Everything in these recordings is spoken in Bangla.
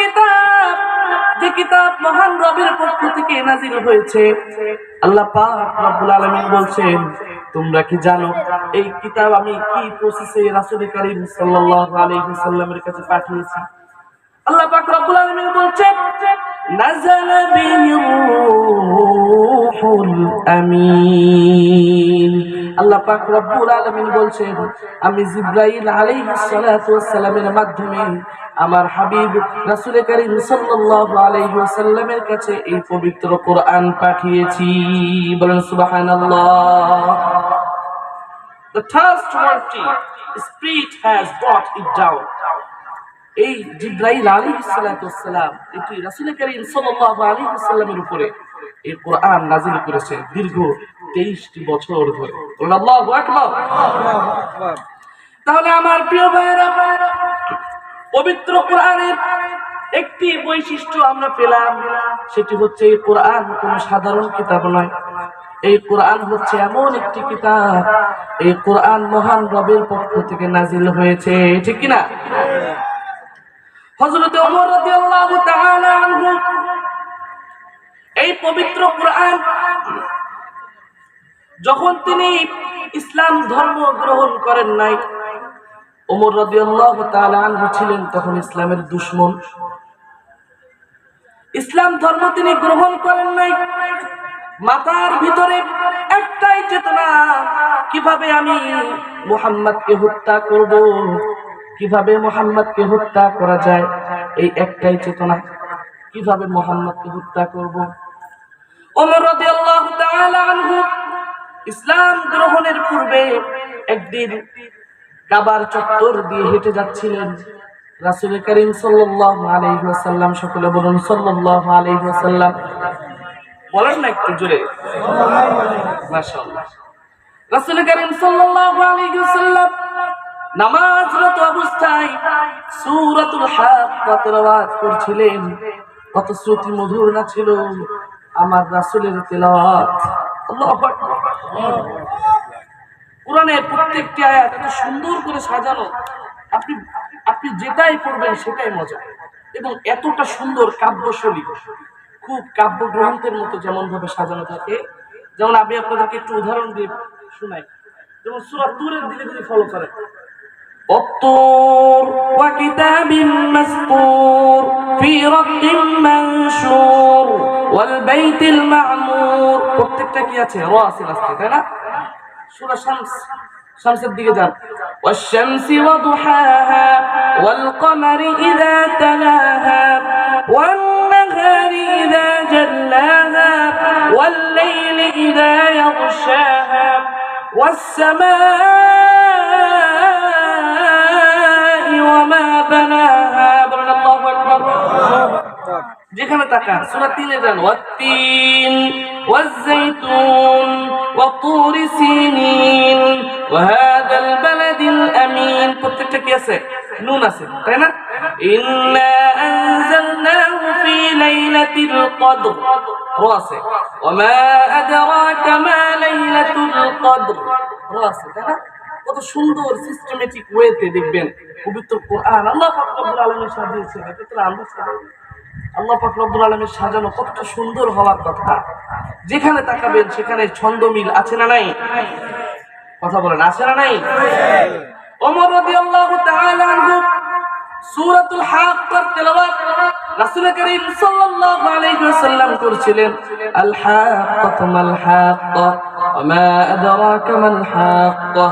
কিতাব, যে কিতাব মহান রবের পক্ষ থেকে নাজিল হয়েছে। আল্লাহ পাক রব্বুল আলামিন বলছেন, তোমরা কি জানো এই কিতাব আমি কি প্রসেসে রাসূল কারীম সাল্লাল্লাহু আলাইহি সাল্লামের কাছে পাঠিয়েছি? আল্লাহ পাক রব্বুল আলামিন বলছেন, নাযালা বিরূহুল আমিন। আল্লাহ পাক রব্বুল আলামিন বলছেন, আমি জিব্রাইল আলাইহিস সালাতু ওয়াস মাধ্যমে আমার হাবিব রাসূল করিম সাল্লাল্লাহু আলাইহি ওয়াসাল্লামের কাছে এই পবিত্র কোরআন পাঠিয়েছি। বলেন, সুবহানাল্লাহ। The trustworthy spirit has brought it down. এই জিব্রাইল ওয়াস সালাম, এটি রাসূল করিম সাল্লাল্লাহু আলাইহি ওয়াসাল্লামের উপরে এই কোরআন নাযিল করেছে দীর্ঘ 23টি বছর ধরে। তাহলে আমার প্রিয় ভাইয়েরা, পবিত্র কোরআনের একটি বৈশিষ্ট্য আমরা পেলাম, সেটি হচ্ছে এই কোরআন কোন সাধারণ কিতাব নয়। এই কোরআন হচ্ছে এমন একটি কিতাব, এই কোরআন মহান রবের পক্ষ থেকে নাজিল হয়েছে, ঠিক কিনা? এই পবিত্র কোরআন যখন তিনি ইসলাম ধর্ম গ্রহণ করেন নাই, ওমর রাদিয়াল্লাহু তাআলা আনহু ছিলেন তখন ইসলামের দুশমন। ইসলাম ধর্ম তিনি গ্রহণ করেন নাই মাতার ভিতরে একটাই চেতনা, কীভাবে আমি মুহাম্মাদকে হত্যা করব? কীভাবে মোহাম্মদকে হত্যা করা যায়, এই একটাই চেতনা। কীভাবে মোহাম্মদকে হত্যা করব? ওমর রাদিয়াল্লাহু তাআলা আনহু ইসলাম গ্রহণের পূর্বে একদিন কাবার চত্বর দিয়ে হেঁটে যাচ্ছিলেন। রাসূল করিম সাল্লাল্লাহু আলাইহি ওয়াসাল্লাম সকলে বলুন, সাল্লাল্লাহু আলাইহি ওয়াসাল্লাম। বলেন না একটু জোরে। মাশাআল্লাহ। রাসূল করিম সাল্লাল্লাহু আলাইহি ওয়াসাল্লাম নামাজরত অবস্থায় সূরাতুল হাক্কা তেলাওয়াত করছিলেন। কত শ্রুতি মধুর না ছিল? আমার রাসূলের তেলাওয়াত। কোরআনের প্রত্যেকটি আয়াত এত সুন্দর করে সাজানো। আপনি আপনি যেটাই পড়বেন সেটাই মজা। এবং এতটা সুন্দর কাব্যশৈলী। খুব কাব্য গ্রন্থের মতো যেমন ভাবে সাজানো থাকে। যেমন আমি আপনাদেরকে একটু উদাহরণ দিয়ে শোনাই। যেমন সুরা তুরের দিকে যদি ফলো করেন। والطور وكتاب مسطور في رق منشور والبيت المعمور প্রত্যেকটা কি আছে র আছে লাস্টে তাই না সূরা শামস শামসের দিকে যান والشمس وضحاها والقمر إذا تلاها والنهار إذا جلاها والليل إذا يغشاها والسماء وما بناها بلن الله أكبر যেখানে তাকান সূরা 3 এ যান ওয়াত্তিন ওয়াজ্জাইতুন ওয়াতুর সিনিন ওয়াহাদাল বালাদিল আমিন প্রত্যেকটা কি আছে নুন আছে তাই না ইন্না আনজালনাহু ফি লাইলাতিল কদর র আছে ওমা আদরাকা মা লাইলাতুল কদর র আছে তাই না কত সুন্দর সিস্টেমেটিক ওয়েতে দেখবেন পবিত্র কোরআন। আল্লাহ পাক রব্বুল আলামিন সাজিয়েছেন। এটা তো আমরা সাজাই আল্লাহ পাক রব্বুল আলামিন সাজানো কত সুন্দর হওয়ার কথা। যেখানে তাকাবেন, সেখানে ছন্দ মিল আছে না নাই? কথা বলেন, আছে না নাই? ওমর রাদিয়াল্লাহু তাআলা আনহু সূরাতুল হাক্কার তেলাওয়াত রাসূল করিম সাল্লাল্লাহু আলাইহি ওয়াসাল্লাম করছিলেন। আল হাক্কাতু হাক্কা ওমা আদরাকা মাল হাক্কা।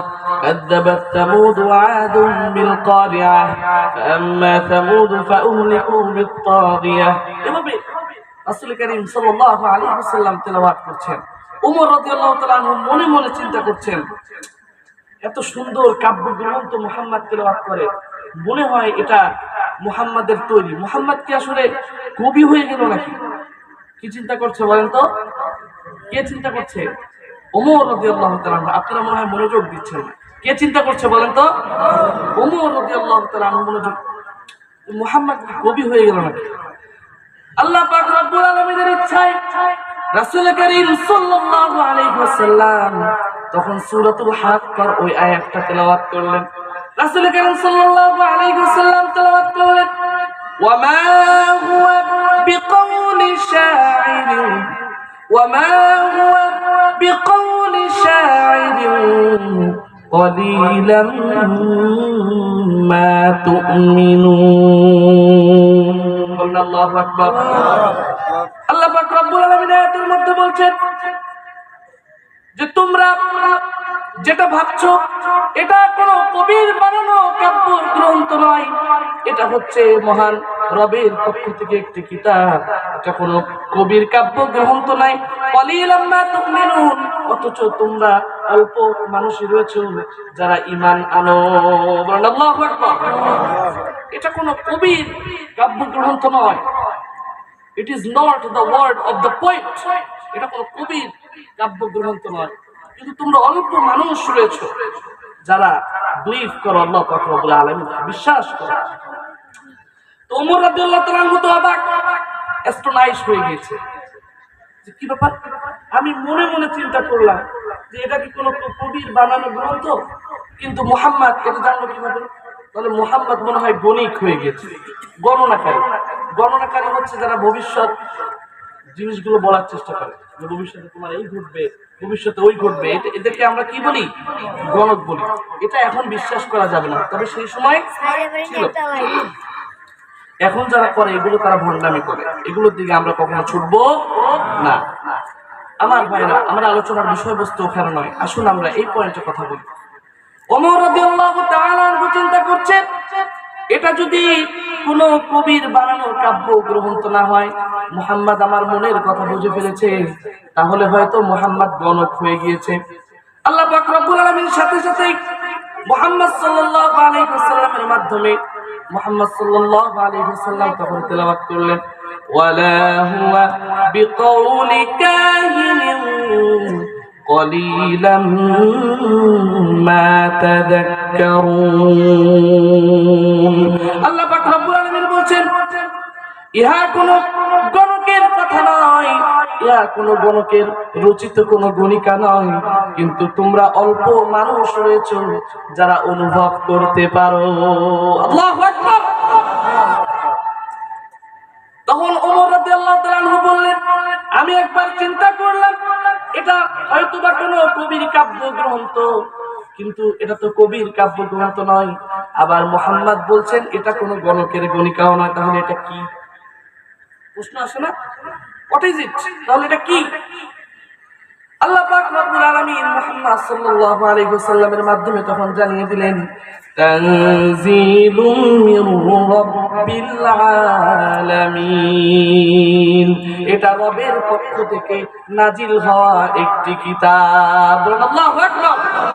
كذبت ثمود وعاد بالقارعة فأما ثمود فأهلكوا بالطاغية এভাবে রাসূল করিম সাল্লাল্লাহু আলাইহি ওয়াসাল্লাম তেলাওয়াত করছেন ওমর রাদিয়াল্লাহু তাআলা আনহু মনে মনে চিন্তা করছেন এত সুন্দর কাব্য গ্রন্থ মুহাম্মদ তেলাওয়াত করে মনে হয় এটা মুহাম্মাদের তৈরি মুহাম্মদ কি আসলে কবি হয়ে গেল নাকি কি চিন্তা করছে বলেন তো কে চিন্তা করছে ওমর রাদিয়াল্লাহু তাআলা আনহু। আপনারা মনে হয় মনোযোগ দিচ্ছেন না কে চিন্তা করছে বলেন তো ওমর রাদিয়াল্লাহু তাআলা আনহু মনোযোগ মুহাম্মদ কি কবি হয়ে গেল নাকি আল্লাহ পাক রব্বুল আলামিনের ইচ্ছায় রাসূল করিম সাল্লাল্লাহু আলাইহি ওয়াসাল্লাম তখন সূরাতুল হাক্কার ওই আয়াতটা তেলাওয়াত করলেন রাসূল করিম সাল্লাল্লাহু আলাইহি ওয়াসাল্লাম তেলাওয়াত করলেন وما هو بقول شاعر وما هو قليلا ما تؤمنون قلنا الله أكبر আল্লাহ পাক রব্বুল আলামিন আয়াতের মধ্যে বলছেন যে তোমরা যেটা ভাবছো এটা কোনো কবির বানানো কাব্য গ্রন্থ নয় এটা হচ্ছে মহান রবের পক্ষ থেকে একটি কিতাব এটা কোনো কবির কাব্য গ্রন্থ নাই কলিলাম মা তুমিনুন অথচ তোমরা অল্প মানুষই রয়েছে যারা ইমান আনো। এটা কোনো কবির কাব্য গ্রন্থ নয়। It is not the word of the poet এটা কোনো কবির কাব্য গ্রন্থ নয়। কিন্তু তোমরা অল্প মানুষ রয়েছ যারা বিলিভ করো আল্লাহ পাক রব্বুল আলামিন, বিশ্বাস করো। তো ওমর রাদিয়াল্লাহু তাআলা তো অবাক অ্যাস্ট্রোনাইজ হয়ে গিয়েছে। কি ব্যাপার? আমি মনে মনে চিন্তা করলাম যে এটা কি কোনো কবির বানানো গ্রন্থ? কিন্তু মোহাম্মদ, এটা জানলো কীভাবে? তাহলে মোহাম্মদ মনে হয় গণিক হয়ে গেছে। গণনাকারী। গণনাকারী হচ্ছে যারা ভবিষ্যৎ জিনিসগুলো বলার চেষ্টা করে। যে ভবিষ্যতে তোমার এই ঘটবে, ভবিষ্যতে ওই ঘটবে। এদেরকে আমরা কি বলি? গণক বলি। এটা এখন বিশ্বাস করা যাবে না। তবে সেই সময় এখন যারা করে, এগুলো তারা ভণ্ডামি করে। এগুলোর দিকে আমরা কখনো ছুটবো না। আমার ভাইরা, আমার আলোচনার বিষয়বস্তু ওখানে নয়। আসুন আমরা এই পয়েন্টে কথা বলি। আনহু চিন্তা করছেন এটা যদি কোন কবির বানানোর কাব্য গ্রন্থ না হয়, মুহাম্মদ আমার মনের কথা বুঝে ফেলেছে, তাহলে হয়তো মোহাম্মদ গণক হয়ে গিয়েছে। আল্লাহ পাক রব্বুল আলামিন সাথে সাথে মোহাম্মদ সাল্লাল্লাহু আলাইহি ওয়াসাল্লামের মাধ্যমে মুহাম্মদ সাল্লাল্লাহু আলাইহি ওয়াসাল্লাম তখন তেলাওয়াত করলেন ওয়ালা হুয়া বিকাউলি কাহিনিন قليلا ما تذكرون আল্লাহ পাক রব্বুল আলামিন বলছেন ইহা কোন গণকের কথা নয় ইহা কোন গণকের রচিত কোন গণিকা নয়, কিন্তু তোমরা অল্প মানুষ রয়েছ যারা অনুভব করতে পারো। আল্লাহু তখন ওমর তাআলা বললেন, আমি একবার চিন্তা করলাম, এটা হয়তো বা কোনো কবির কাব্য গ্রন্থ, কিন্তু এটা তো কবির কাব্য গ্রন্থ নয়। আবার মোহাম্মদ বলছেন, এটা কোনো গণকের গণিকাও নয়, তাহলে এটা কি? প্রশ্ন আসে না? হোয়াট তাহলে এটা কি? আল্লাহ পাক রব্বুল আলামিন মুহাম্মদ সাল্লাল্লাহু আলাইহি ওয়াসাল্লামের মাধ্যমে তখন জানিয়ে দিলেন, তানজিলুম মির আলামিন। এটা রবের পক্ষ থেকে নাজিল হওয়া একটি কিতাব। আল্লাহু আকবার।